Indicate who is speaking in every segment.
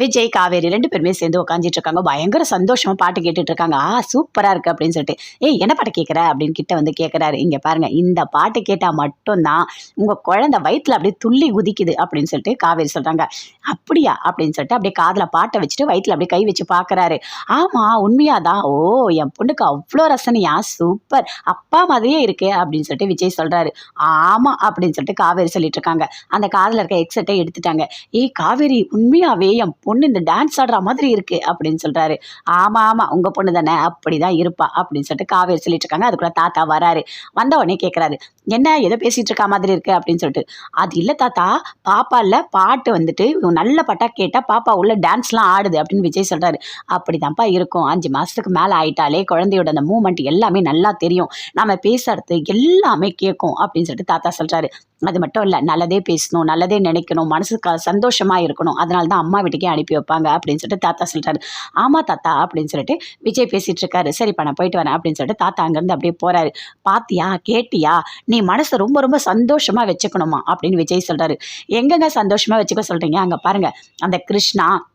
Speaker 1: விஜய் காவேரி ரெண்டு பேருமே சேர்ந்து உட்காந்துட்டு இருக்காங்க. பயங்கர சந்தோஷமா பாட்டு கேட்டுட்டு இருக்காங்க ஆ சூப்பரா இருக்கு அப்படின்னு சொல்லிட்டு. ஏய் என்ன பாட்டு கேட்குற அப்படின்னு கிட்ட வந்து கேட்குறாரு இங்க பாருங்க இந்த பாட்டு கேட்டா மட்டும்தான் உங்க குழந்தை வயிற்றுல அப்படியே துள்ளி குதிக்குது அப்படின்னு சொல்லிட்டு காவேரி சொல்றாங்க. அப்படியா? அப்படின்னு சொல்லிட்டு அப்படியே காதில் பாட்டை வச்சுட்டு வயிற்றுல அப்படியே கை வச்சு பார்க்கறாரு ஆமா உண்மையாதான். ஓ என் பொண்ணுக்கு அவ்வளோ ரசனையா? சூப்பர். அப்பா மாதிரியே இருக்கு அப்படின்னு சொல்லிட்டு விஜய் சொல்றாரு. ஆமா அப்படின்னு சொல்லிட்டு காவேரி சொல்லிட்டு இருக்காங்க. அந்த காதில் இருக்க எக்ஸட்டை எடுத்துட்டாங்க. ஏய் காவேரி உண்மையாவே என் பொண்ணு இந்த டான்ஸ் ஆடுற மாதிரி இருக்கு அப்படின்னு சொல்றாரு. ஆமா ஆமா உங்க பொண்ணு தானே அப்படிதான் இருப்பா அப்படின்னு சொல்லிட்டு காவேரி சொல்லிட்டு இருக்காங்க. அதுக்குள்ள தாத்தா வராரு. வந்த உடனே கேட்கறாரு என்ன ஏதோ பேசிட்டு இருக்க மாதிரி இருக்கு அப்படின்னு சொல்லிட்டு. அது இல்லை தாத்தா பாப்பா இல்ல பாட்டு வந்துட்டு நல்ல பாட்டாக கேட்டா பாப்பா உள்ள டான்ஸ்லாம் ஆடுது அப்படின்னு விஜய் சொல்றாரு. அப்படிதான்ப்பா இருக்கும். அஞ்சு மாசத்துக்கு மேல ஆயிட்டாலே குழந்தையோட அந்த மூமெண்ட் எல்லாமே நல்லா தெரியும். நம்ம பேசுறது எல்லாமே கேட்கும் அப்படின்னு சொல்லிட்டு தாத்தா சொல்றாரு. அது மட்டும் இல்லை நல்லதே பேசணும் நல்லதே நினைக்கணும் மனசுக்கு சந்தோஷமா இருக்கணும். அதனால தான் அம்மா வீட்டுக்கே அனுப்பி வைப்பாங்க அப்படின்னு சொல்லிட்டு தாத்தா சொல்றாரு. ஆமா தாத்தா அப்படின்னு சொல்லிட்டு விஜய் பேசிட்டு இருக்காரு. சரிப்பா நான் போயிட்டு வரேன் அப்படின்னு சொல்லிட்டு தாத்தா அங்கேருந்து அப்படியே போறாரு. பாத்தியா கேட்டியா? நீ மனசை ரொம்ப ரொம்ப சந்தோஷமாக வச்சுக்கணுமா? அப்படின்னு விஜய் சொல்கிறாரு எங்கெங்க சந்தோஷமாக வச்சுக்க சொல்கிறீங்க அங்கே பாருங்கள் அந்த கிருஷ்ணா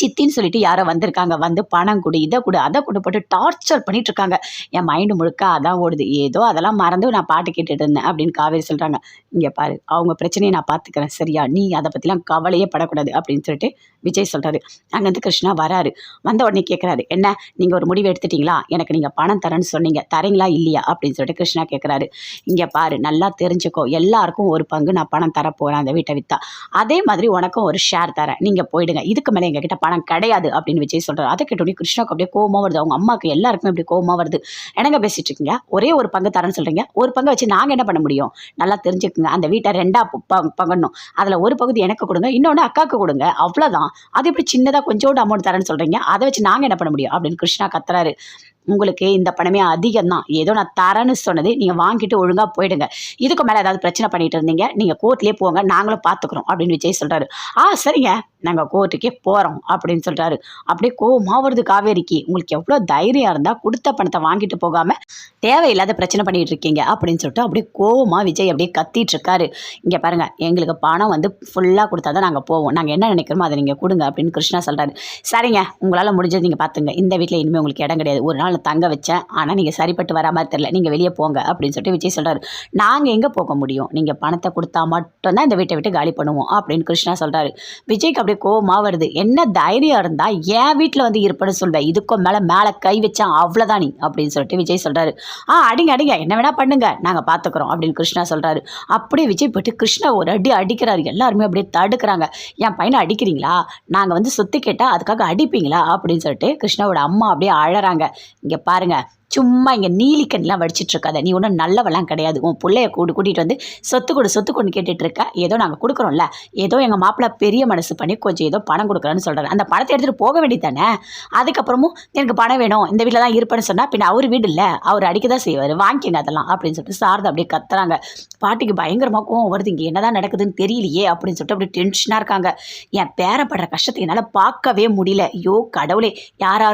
Speaker 1: சித்தின்னு சொல்லிட்டு யாரோ வந்திருக்காங்க. வந்து பணம் கொடு இதை கொடு அதை கொடு போட்டு டார்ச்சர் பண்ணிட்டு இருக்காங்க என் மைண்டு முழுக்க அதான் ஓடுது. ஏதோ அதெல்லாம் மறந்து நான் பாட்டு கேட்டுட்டு இருந்தேன் அப்படின்னு காவேரி சொல்கிறாங்க இங்கே பாரு அவங்க பிரச்சனையை நான் பார்த்துக்கிறேன். சரியா? நீ அதை பற்றிலாம் கவலையே படக்கூடாது அப்படின்னு சொல்லிட்டு விஜய் சொல்கிறாரு அங்கேருந்து கிருஷ்ணா வராரு. வந்த உடனே கேட்குறாரு என்ன நீங்கள் ஒரு முடிவு எடுத்துட்டீங்களா? எனக்கு நீங்கள் பணம் தரேன்னு சொன்னீங்க. தரீங்களா? இல்லையா? அப்படின்னு சொல்லிட்டு கிருஷ்ணா கேட்குறாரு இங்கே பாரு நல்லா தெரிஞ்சுக்கோ. எல்லாருக்கும் ஒரு பங்கு நான் பணம் தரப்போகிறேன் அந்த வீட்டை விற்றா அதே மாதிரி உனக்கும் ஒரு ஷேர் தரேன். நீங்கள் போயிடுங்க. இதுக்கு மேலே எங்ககிட்ட பணம் கிடையாது அப்படின்னு விஜய் சொல்கிறார் அதை கேட்டோடனே கிருஷ்ணாக்கு அப்படியே கோவமா வருது. அவங்க அம்மாவுக்கு எல்லாருக்குமே அப்படி கோவமா வருது. என்னங்க பேசிட்டு இருக்கீங்க? ஒரே ஒரு பங்கு தரேன்னு சொல்கிறீங்க ஒரு பங்கை வச்சு நாங்கள் என்ன பண்ண முடியும்? நல்லா தெரிஞ்சுக்குங்க. அந்த வீட்டை ரெண்டாக பங்கணும். அதில் ஒரு பகுதி எனக்கு கொடுங்க இன்னொன்று அக்காவுக்கு கொடுங்க. அவ்வளோதான் அது எப்படி சின்னதாக கொஞ்சோண்டு அமௌண்ட் தரேன்னு சொல்கிறீங்க அதை வச்சு நாங்கள் என்ன பண்ண முடியும்? அப்படின்னு கிருஷ்ணா கத்துறாரு. உங்களுக்கு இந்த பணமே அதிகம் தான் ஏதோ நான் தரேன்னு சொன்னது நீங்கள் வாங்கிட்டு ஒழுங்காக போயிடுங்க. இதுக்கு மேலே ஏதாவது பிரச்சனை பண்ணிட்டு இருந்தீங்க. நீங்கள் கோர்ட்லேயே போங்க. நாங்களும் பார்த்துக்குறோம் அப்படின்னு விஜய் சொல்கிறாரு ஆ சரிங்க. நாங்கள் கோர்ட்டுக்கே போகிறோம் அப்படின்னு சொல்கிறாரு அப்படியே கோவமாக வருது காவேரிக்கு. உங்களுக்கு எவ்வளோ தைரியம் இருந்தால் கொடுத்த பணத்தை வாங்கிட்டு போகாமல் தேவையில்லாத பிரச்சனை பண்ணிகிட்டு இருக்கீங்க அப்படின்னு சொல்லிட்டு அப்படியே கோவமாக விஜய் அப்படியே கத்திட்டு இருக்காரு. இங்கே பாருங்கள் எங்களுக்கு பணம் வந்து ஃபுல்லாக கொடுத்தா தான் நாங்கள் போவோம். நாங்கள் என்ன நினைக்கிறோமோ அதை நீங்கள் கொடுங்க அப்படின்னு கிருஷ்ணா சொல்கிறாரு சரிங்க உங்களால் முடிஞ்சது நீங்கள் பார்த்துங்க இந்த வீட்டில் இனிமேல் உங்களுக்கு இடம் கிடையாது. ஒரு நாள் தங்க வச்சேன். ஆனால் நீங்கள் சரிப்பட்டு வரா மாதிரி தெரில நீங்கள் வெளியே போங்க அப்படின்னு சொல்லிட்டு விஜய் சொல்கிறாரு நாங்கள் எங்கே போக முடியும்? நீங்கள் பணத்தை கொடுத்தா மட்டும்தான் இந்த வீட்டை விட்டு காலி பண்ணுவோம் அப்படின்னு கிருஷ்ணா சொல்கிறாரு விஜய்க்கு அப்படி கோவமாக வருது. என்ன தைரியம் இருந்தால் என் வீட்டில் வந்து இருப்பேன்னு சொல்வேன். இதுக்கும் மேலே மேலே கை வச்சான் அவ்வளோதான் நீ அப்படின்னு சொல்லிட்டு விஜய் சொல்கிறாரு ஆ அடிங்க அடிங்க என்ன வேணால் பண்ணுங்க. நாங்கள் பார்த்துக்குறோம் அப்படின்னு கிருஷ்ணா சொல்கிறாரு அப்படியே விஜய் போயிட்டு கிருஷ்ணா ஒரு அடி அடிக்கிறாரு. எல்லாருமே அப்படியே தடுக்கிறாங்க. என் பையனை அடிக்கிறீங்களா? நாங்கள் வந்து சுற்றி கேட்டால் அதுக்காக அடிப்பீங்களா? அப்படின்னு சொல்லிட்டு கிருஷ்ணாவோட அம்மா அப்படியே அழறாங்க. இங்கே பாருங்கள் சும்மா இங்கே நீலிக்கண்ணிலாம் வடிச்சிட்டு இருக்காத நீ ஒன்றும் நல்லவெல்லாம் கிடையாது. உன் பிள்ளைய கூடு கூட்டிகிட்டு வந்து சொத்து கொடு சொத்து கொண்டு கேட்டுட்டு இருக்க ஏதோ நாங்கள் கொடுக்குறோம்ல. ஏதோ எங்கள் மாப்பிள்ளை பெரிய மனசு பண்ணி கொஞ்சம் ஏதோ பணம் கொடுக்குறேன்னு சொல்கிறாரு அந்த பணத்தை எடுத்துகிட்டு போக வேண்டியதானே அதுக்கப்புறமும் எனக்கு பணம் வேணும். இந்த வீட்டில் தான் இருப்பேன்னு சொன்னால் பின்ன அவர் வீடு இல்லை. அவர் அடிக்க தான் செய்வார். வாங்கிக்கங்க அதெல்லாம் அப்படின்னு சொல்லிட்டு சாரதா அப்படியே கத்துறாங்க. பாட்டிக்கு பயங்கரமாக கோவம் வருது. இங்கே என்னதான் நடக்குதுன்னு தெரியலையே அப்படின்னு சொல்லிட்டு அப்படியே டென்ஷனாக இருக்காங்க. என் பேரப்படுற கஷ்டத்தை என்னால் பார்க்கவே முடியல. ஐயோ கடவுளே. யாராரோ